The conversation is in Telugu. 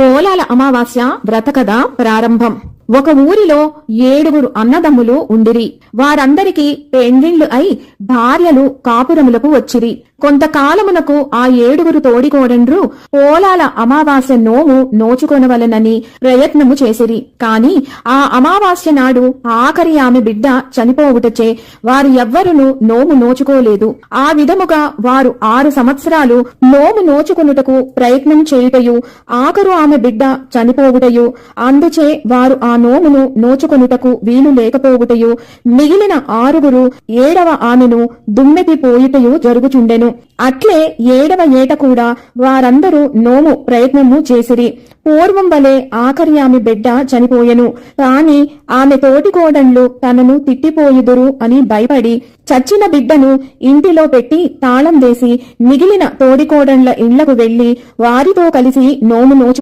పోలాల అమావాస్య వ్రతకథ ప్రారంభం. ఒక ఊరిలో ఏడుగురు అన్నదమ్ములు ఉండిరి. వారందరికీ పెండ్లిండ్లు అయి భార్యలు కాపురములకు వచ్చిరి. కొంతకాలమునకు ఆ ఏడుగురు తోడికోడండ్రు పోలాల అమావాస్య నోము నోచుకొనవలనని ప్రయత్నము చేసిరి. కాని ఆ అమావాస్య నాడు ఆఖరి ఆమె బిడ్డ చనిపోవుటచే వారు ఎవ్వరును నోము నోచుకోలేదు. ఆ విధముగా వారు ఆరు సంవత్సరాలు నోము నోచుకునుటకు ప్రయత్నం చేయుటయు ఆఖరు ఆమె బిడ్డ చనిపోవుటయు అందుచే వారు ఆ నోమును నోచుకొనుటకు వీలు లేకపోవుటయు మిగిలిన ఆరుగురు ఏడవ ఆమెను దుమ్మెతి పోయుటయు జరుగుచుండెను. అట్లే ఏడవ ఏట కూడా వారందరూ నోము ప్రయత్నము చేసిరి. పూర్వం వలె ఆఖరి ఆమె బిడ్డ చనిపోయెను. కాని ఆమె తోటికోడళ్ళు తనను తిట్టిపోయుదురు అని భయపడి చచ్చిన బిడ్డను ఇంటిలో పెట్టి తాళం వేసి మిగిలిన తోడికోడళ్ళ ఇళ్ళకు వెళ్ళి వారితో కలిసి నోము నోచు